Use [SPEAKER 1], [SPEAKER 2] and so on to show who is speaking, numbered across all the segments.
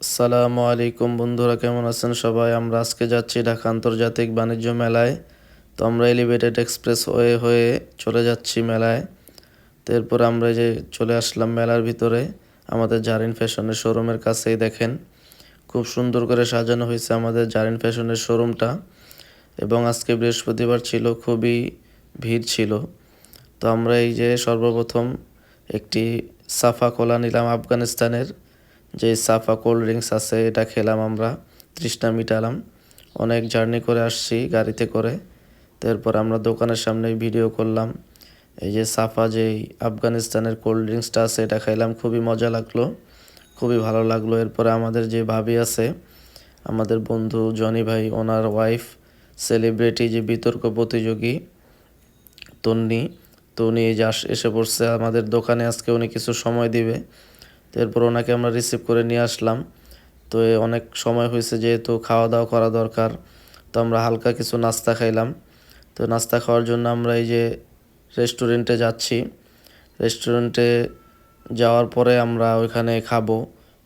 [SPEAKER 1] সালামু আলাইকুম বন্ধুরা, কেমন আছেন সবাই? আমরা আজকে যাচ্ছি ঢাকা আন্তর্জাতিক বাণিজ্য মেলায়। তো আমরা এলিভেটেড এক্সপ্রেস হয়ে হয়ে চলে যাচ্ছি মেলায়। তো এরপর আমরা যে চলে আসলাম মেলার ভিতরে। আমাদের জারিন ফ্যাশনের শোরুমের কাছেই দেখেন। খুব সুন্দর করে সাজানো হয়েছে আমাদের জারিন ফ্যাশনের শোরুমটা এবং আজকে বৃহস্পতিবার ছিল, খুবই ভিড় ছিল। তো আমরা এই যে সর্বপ্রথম একটি সাফা কোলা নিলাম আফগানিস্তানের। যে সাফা কোল্ড ড্রিঙ্কস আছে, এটা খেলাম আমরা। তৃষ্ণা মিটালাম। অনেক জার্নি করে আসছি গাড়িতে করে। তারপর আমরা দোকানের সামনে ভিডিও করলাম। এই যে সাফা যেই আফগানিস্তানের কোল্ড ড্রিঙ্কসটা আছে, এটা খাইলাম। খুবই মজা লাগল। খুবই ভালো লাগল। এরপরে আমাদের যে ভাবি আছে, আমাদের বন্ধু জনি ভাই, ওনার ওয়াইফ সেলিব্রিটি যে বিতর্ক প্রতিযোগী, তন্নি তো উনি এই যে এসে পড়ছে আমাদের দোকানে আজকে উনি কিছু সময় দিবে। তো এরপর ওনাকে আমরা রিসিভ করে নিয়ে আসলাম। তো অনেক সময় হয়েছে যেহেতু খাওয়া দাওয়া করা দরকার, তো আমরা হালকা কিছু নাস্তা খাইলাম। তো নাস্তা খাওয়ার জন্য আমরা এই যে রেস্টুরেন্টে যাচ্ছি। রেস্টুরেন্টে যাওয়ার পরে আমরা ওইখানে খাব।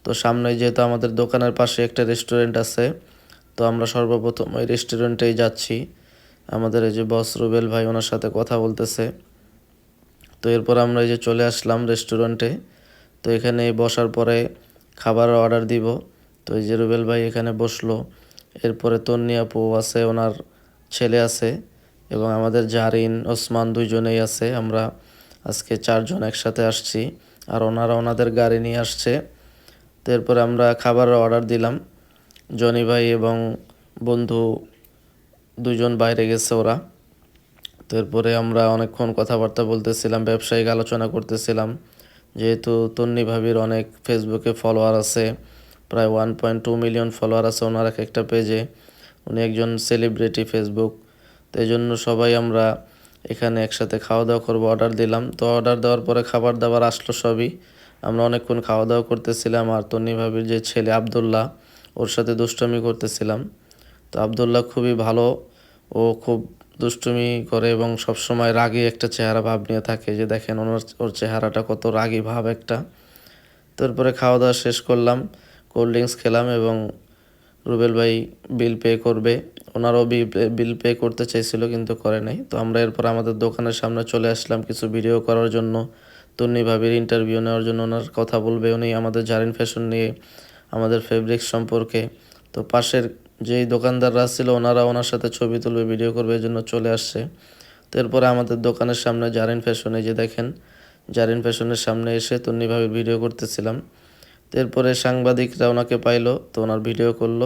[SPEAKER 1] তো সামনে যেহেতু আমাদের দোকানের পাশে একটা রেস্টুরেন্ট আছে, তো আমরা সর্বপ্রথম ওই রেস্টুরেন্টেই যাচ্ছি। আমাদের এই যে বস রুবেল ভাই, ওনার সাথে কথা বলতেছে। তো এরপর আমরা এই যে চলে আসলাম রেস্টুরেন্টে তো এখানে বসার পরে খাবার অর্ডার দিব। তো এই যে রুবেল ভাই এখানে বসল। এরপরে তন্নি আপু আছে, ওনার ছেলে আছে এবং আমাদের জারিন, ওসমান দুইজনেই আছে। আমরা আজকে চারজন একসাথে আসছি আর ওনারা ওনাদের গাড়ি নিয়ে আসছে। তো এরপরে আমরা খাবার অর্ডার দিলাম। জনি ভাই এবং বন্ধু দুজন বাইরে গেছে ওরা। তো এরপরে আমরা অনেকক্ষণ কথাবার্তা বলতেছিলাম, ব্যবসায়িক আলোচনা করতেছিলাম। যেহেতু তন্নি ভাবির অনেক ফেসবুকে ফলোয়ার আছে, প্রায় one point two million follower আছে ওনার এক একটা পেজে উনি একজন সেলিব্রিটি ফেসবুক তো এই জন্য সবাই আমরা এখানে একসাথে খাওয়া দাওয়া করব অর্ডার দিলাম। তো অর্ডার দেওয়ার পরে খাবার দাবার আসলো সবই। আমরা অনেকক্ষণ খাওয়া দাওয়া করতেছিলাম আর তন্নি ভাবির যে ছেলে আবদুল্লাহ, ওর সাথে দুষ্টামি করতেছিলাম। তো আবদুল্লাহ খুবই ভালো, ও খুব দুষ্টুমি করে এবং সবসময় রাগী একটা চেহারা ভাব নিয়ে থাকে যে দেখেন ওনার, ওর চেহারাটা কত রাগী ভাব একটা। তারপরে খাওয়া দাওয়া শেষ করলাম, কোল্ড ড্রিঙ্কস খেলাম এবং রুবেল ভাই বিল পে করবে। ওনারও বিল পে করতে চাইছিল কিন্তু করে নাই। তো আমরা এরপর আমাদের দোকানের সামনে চলে আসলাম কিছু ভিডিও করার জন্য। তন্নি ভাবির ইন্টারভিউ নেওয়ার জন্য ওনার কথা বলবে। উনি আমাদের জারিন ফ্যাশন নিয়ে আমাদের ফেব্রিক্স সম্পর্কে। তো পাশের যেই দোকানদাররা ছিল, ওনারা ওনার সাথে ছবি তুলবে, ভিডিও করবে, এই জন্য চলে আসছে। তো এরপরে আমাদের দোকানের সামনে জারিন ফ্যাশনে যে দেখেন জারিন ফ্যাশনের সামনে এসে তন্নিভাবে ভিডিও করতেছিলাম। তো এরপরে সাংবাদিকরা ওনাকে পাইলো, তো ওনার ভিডিও করল।